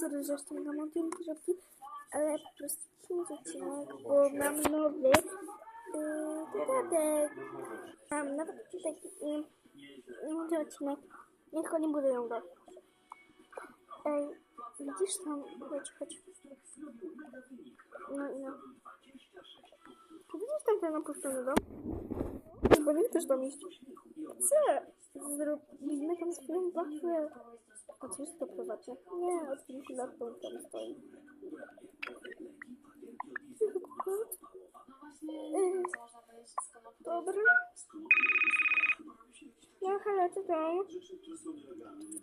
Sorry, że jeszcze nie namontuję te żabki, ale po prostu pięć odcinek, bo mam nowy yy, dodatek. Mam nawet taki yy, nowy odcinek. Niech oni budują go. Ej, widzisz tam? Chodź, chodź. No i no. Czy widzisz tam ten opuszczony dom? Chyba nie chcesz tam iść. Chcę! Zrobimy tam swoją bazę. Jest to prywatne? Nie, od kilku lat to tam stoi. Dobra. No halo, co tam?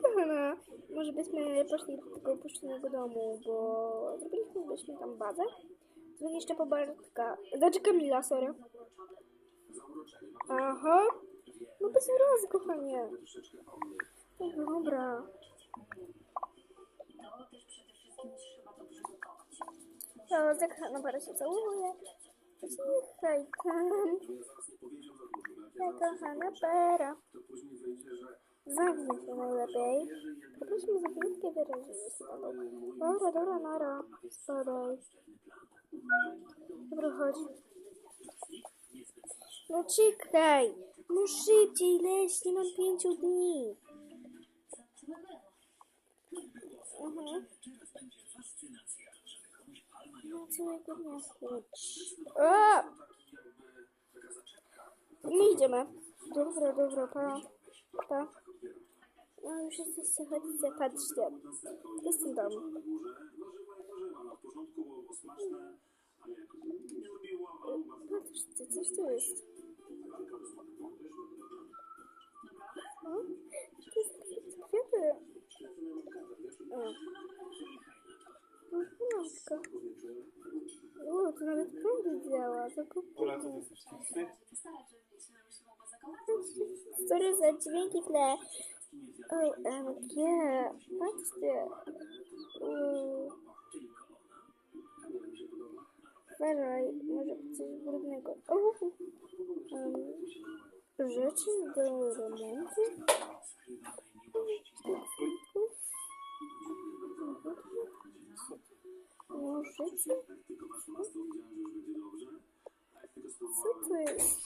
Kochana, może byśmy poszli do tego opuszczonego domu, bo zrobiliśmy tam bazę. Dzwonię jeszcze po Bartka. Znaczy Kamila, sorry. Aha. No bez urazy, kochanie. Dobra. To zakochana para się całuje. Cichaj tam. Zakochana para. Zamknij się najlepiej. Poprośmy za chwilkę wyrażenie spadał. Dobra, dobra, nara. Spadaj. Dobra, chodź. No czekaj. No szybciej leś, nie mam pięciu dni. Mhm. No całego dnia chodź. A! My idziemy. Dobra, dobra, pa. Pa. No już jesteście, chodźcie, patrzcie. Jestem tam. Patrzcie, coś tu jest. O, to jest kwiaty. O. No, Matka. O, to nawet prąd prąd. Sorry za dźwięki w tle. OMG. Patrzcie. Uuu. Uważaj, może być coś brudnego. Um, rzeczy do remontu. Nożyce? Co to jest?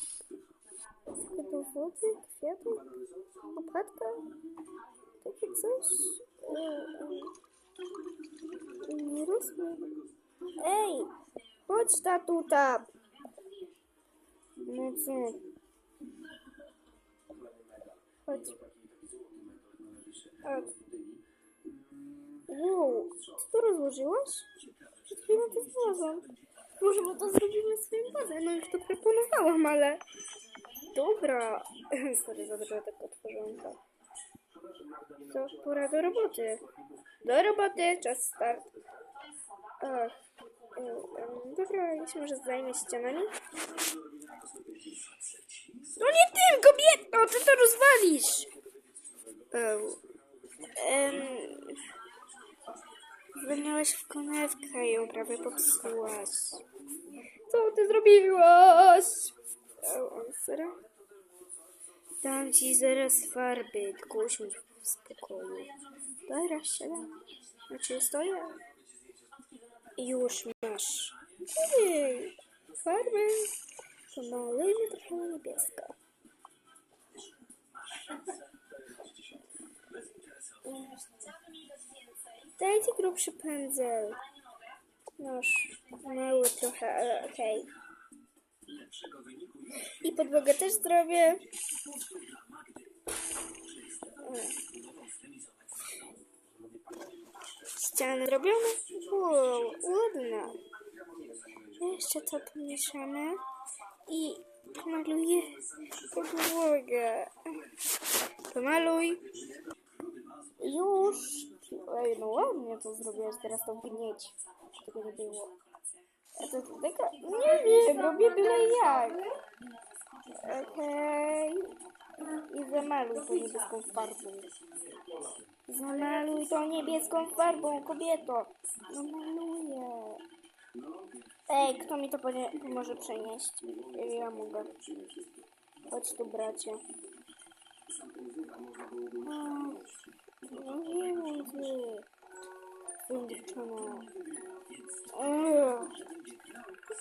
Do wody? Kwiatów? Opatka? Takie coś? E, e, nie rozumiem. Ej! Chodź ta tuta! No co? Chodź. Chodź. Wow, ty to rozłożyłaś? Przed chwilą to znalazłam. Może my to zrobimy swoją bazę. No już to proponowałam, ale... Dobra. Sorry za dużo tak otworzyłam to. To pora do roboty. Do roboty, czas start. Ach. Dobra, ja się może zajmę ścianami. No nie tym, kobieto! Ty to rozwalisz! Zwolniłaś w konewkę i ją prawie popsułaś. Co ty zrobiłaś? Serio? Dam ci zaraz farby, tylko usiądź w spokoju. Dobra, siadam. Znaczy stoję. Już masz. Ej, farby. Pomalujmy trochę na niebiesko. Dajcie grubszy pędzel. Noż, mały trochę, ale okej. I podłogę też zrobię. Ściany robione? Wow, ładna. Jeszcze to pomieszamy i pomaluję podłogę. Pomaluj. Już. Ej, no ładnie to zrobiłaś, teraz to gnieć. Tego nie było. A to tylko... Nie wiem, robię byle jak. Okej. I zamaluj to niebieską farbą. Zamaluj to niebieską farbą, kobieto. No maluję. Ej, kto mi to pomoże przenieść? Ja mogę. Chodź tu, bracie. No nie wiem, ty. Swoją dziewczynę. Eee.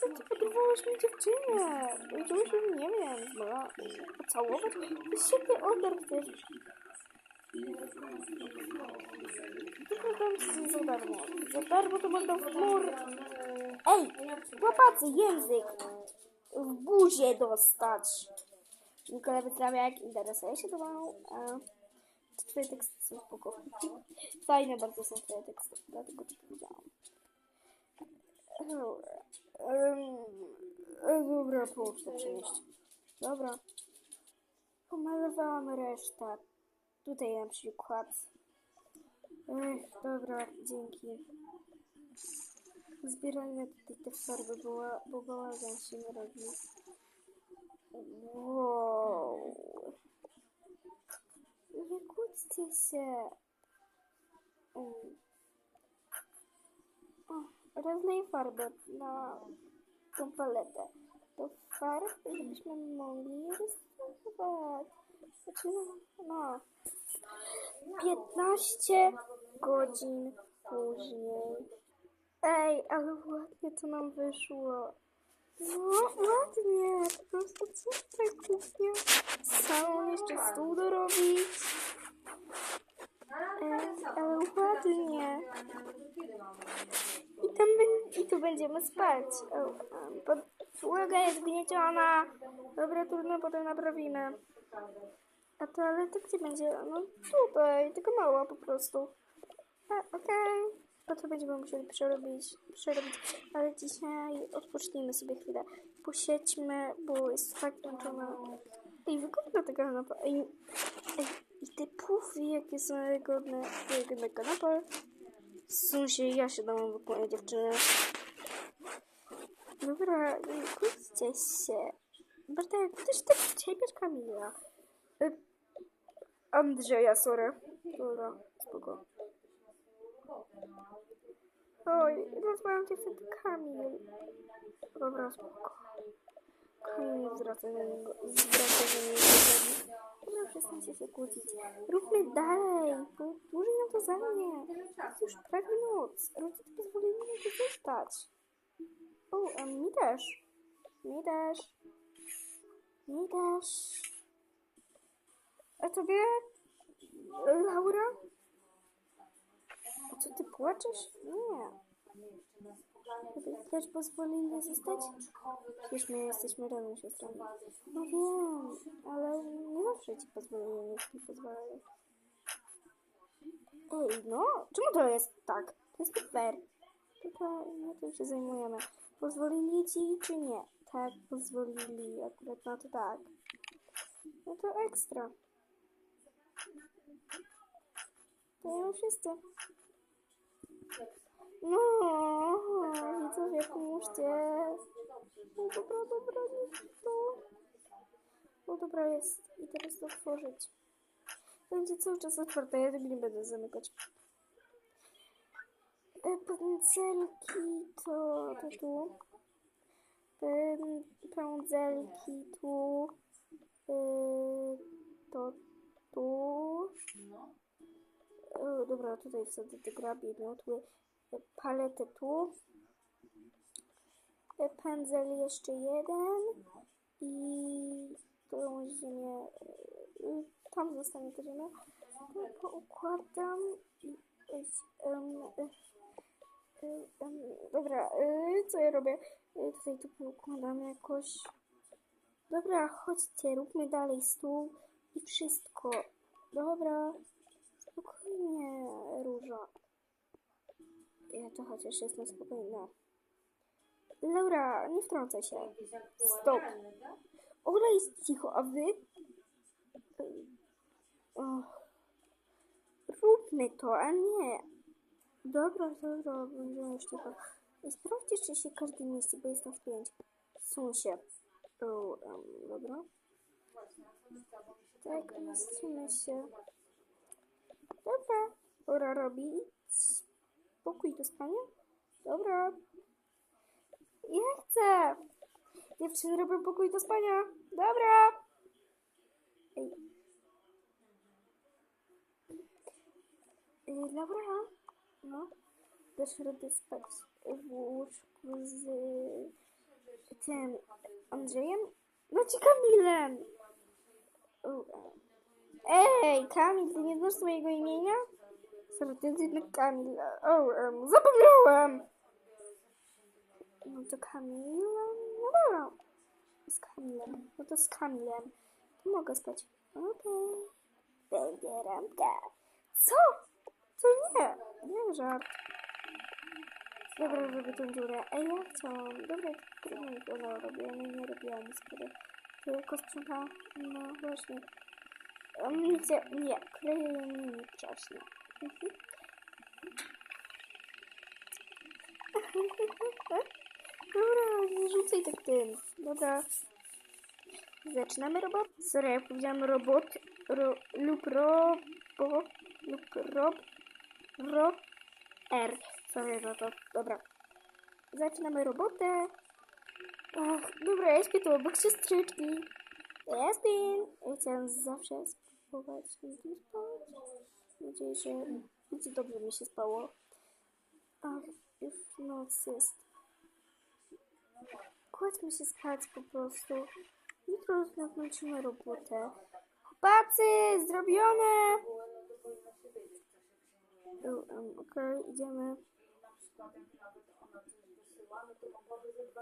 Co ty podrywałaś mi dziewczynę? Czułeś ją, nie wiem, chyba pocałować? To świetny odar chcesz. Tylko dam ci za darmo. Za darmo to będą w mur. Ej, chłopacy, język w buzie dostać. Nikola Wytrawiak interesuje się tobą. Twoje teksty są spoko. Fajne bardzo są twoje teksty, dlatego to powiedziałam. Um, dobra, połóż to przenieść. Dobra. Pomalowałam resztę. Tutaj na przykład. Ech, dobra, dzięki. Zbierajmy tutaj te farby, bo, bo bałagan się nie robi. Wow. Kłóćcie się. Um. Rozlej farbę na tą paletę. To farb, żebyśmy mogli rysować. Znaczy, no, no. 15 godzin później. Ej, ale ładnie to nam wyszło. No, ładnie. Po prostu super kuchnia. Samą jeszcze stół dorobić. Ej, ale ładnie. I tam i tu będziemy spać. Podłoga jest gnieciona. Dobra, trudno, potem naprawimy. A toaleta gdzie będzie? No tutaj, tylko mała po prostu. A, Okej. Potem będziemy musieli przerobić, przerobić. Ale dzisiaj odpocznijmy sobie chwilę. Posiedźmy, bo jest tak zmęczona. Ej, wygodna ta kanapa. Ej, ej, i te pufy, jakie są wygodne. Wygodna kanapa. Sun się, ja się dam w moje dziewczyny. Dobra, nie kłóćcie się. Bartek, też tak czepiasz Kamila. Y, Andrzeja, sorry. Dobra, spoko. Oj, rozmawiam cię wtedy Kamil. Dobra, spoko. Kamil nie zwraca na niego, zwraca przestańcie się kłócić. Róbmy dalej, bo dłużej nam to zajmie. Już prawie noc. Rodzice pozwolili mi tu zostać. O, a mi też. Mi też. Mi też. A tobie, Laura? A co, ty płaczesz? Nie. Tobie też pozwolili zostać? Przecież my jesteśmy razem siostrami. No wiem, ale nie zawsze ci pozwolili, nie ci pozwalają. Ej, no, czemu to jest tak? To jest fair. Tylko my tym się zajmujemy. Pozwolili ci czy nie? Tak, pozwolili. Akurat na to tak. No to ekstra. To ja wszyscy. No, widzowie, pomóżcie. No dobra, dobra, niech to. No dobra jest. I teraz to otworzyć. Będzie cały czas otwarte, ja tego nie będę zamykać. E, Pędzelki to, to tu. Pę- Pędzelki tu. E, To tu. O, dobra, tutaj wsadzę te grabie, miotły. Paletę tu. E, Pędzel jeszcze jeden. I tą ziemię. e, Tam zostanie ta ziemia. To poukładam. I, e, em, dobra, co ja robię? Tutaj to poukładam jakoś. Dobra, chodźcie, róbmy dalej stół i wszystko. Dobra, spokojnie, Róża. Ja to chociaż jestem spokojna. Laura, nie wtrącaj się. Stop. Ola jest cicho, a wy? Och. Róbmy to, a nie. Dobra, dobra, będziemy już cicho. I sprawdźcie, czy się każdy mieści, bo jest nas pięć. Sun się. O, em, dobra. Tak, mieścimy się. Dobra. Pora robić pokój do spania? Dobra. Ja chcę. Dziewczyny robią pokój do spania. Dobra. Ej. Ej, Laura. No. dasz radę spać w łóżku z tym Andrzejem? No ci Kamilem! Ej, Kamil, ty nie znasz swojego imienia? Sorry, to jest jednak Kamil. O, um, zapomniałem! No to Kamil, no dobra. Z Kamilem. No to z Kamilem. To mogę spać. Okej. Będzie ramka. Co? To nie. Nie żart. Dobra, robię tą dziurę. Ej, ja chciałam. Dobra, trudno mi to robię. Ja nie robiłam skoro. To jako sprząta. No właśnie. Um, nie. Nie, kleję linii wcześniej. Mhm. Dobra, nie rzucaj tak tym. Dobra. Zaczynamy robot? Sorry, jak powiedziałam robot ro, lub robo lub rob ro R. Sorry za to. Dobra. Zaczynamy robotę. Ach, dobra, ja śpię tu obok siostrzyczki. Ja śpię. Ja chciałam zawsze spróbować z tym spać. Mam nadzieję, że będzie dobrze mi się spało. Ach, już noc jest. Kładźmy się spać po prostu. Jutro zakończymy robotę. Chłopacy, zrobione! Okej, idziemy.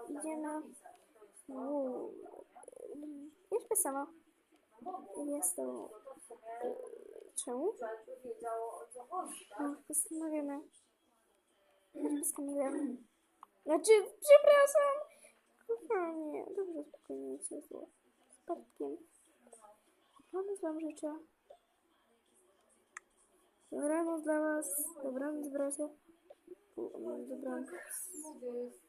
Idziemy. Uuu. Jeszcze sama. Jestem. Czemu? No, postanowione. Chodźmy z Kamilem. Znaczy, przepraszam. Kochanie, dobrze, spokojnie, nic nie zło. Bartkiem. Dobranoc wam życzę. Dobranoc dla was. Dobranoc bracie. U, no, Dobranoc. Co to jest,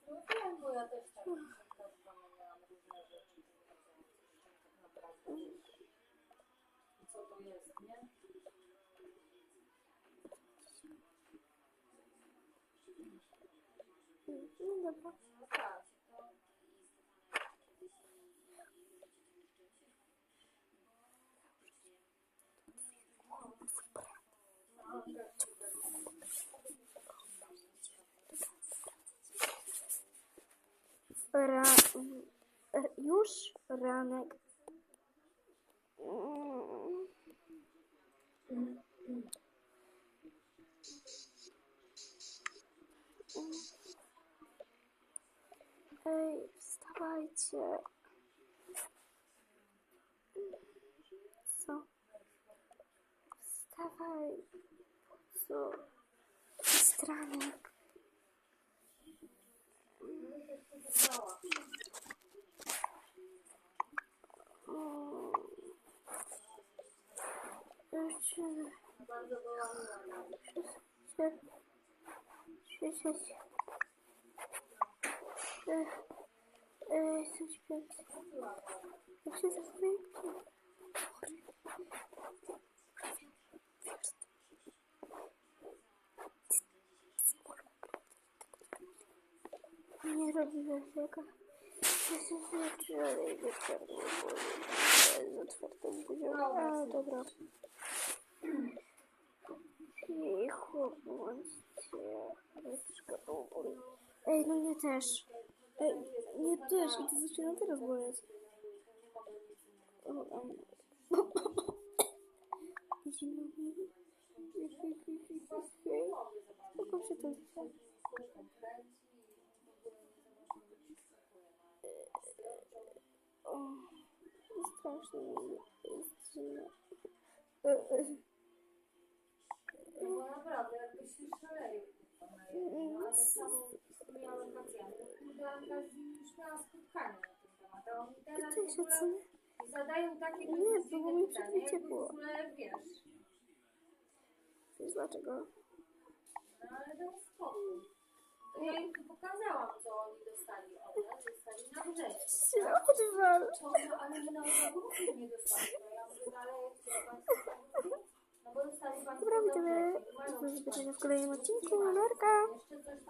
nie? No dobra. No tak. Ra, r- już ranek. Mm. Ej, wstawajcie. Co? Wstawaj. Co? Stranek. Bardzo była miła. Się, się, się, się. E, e, Jestem śpiący. Jak się zachowuje? Nie robiłem tego. Jestem wieczorem i wieczorem. Z otwartą buzią. A, dobra. Cicho, bądźcie. Troszkę. Ej, no mnie też. Ej, mnie też. I to zaczyna teraz boleć. O, um. Zimno mi. Spoko się to O, strasznie mi jest zimno. E, e. No naprawdę, jakbyś się szaleje. Miałem pacjentów, która już miała spotkanie na ten temat. A oni teraz w ogóle zadają takie Nie, było mi pytania, jakby ciepło. w ogóle, wiesz, Wiesz dlaczego? no ale daj spokój. To ja im tu pokazałam, co oni dostali od nas, dostali na wrześniu. Się odwal. To, no, ale my na ogół nie dostali. No ja mówię, ale jak to państwo No bo dostali państwo Dobra, za widzimy. wrzesień. Mają Do zobaczenia w kolejnym odcinku. Narka. Jeszcze coś tam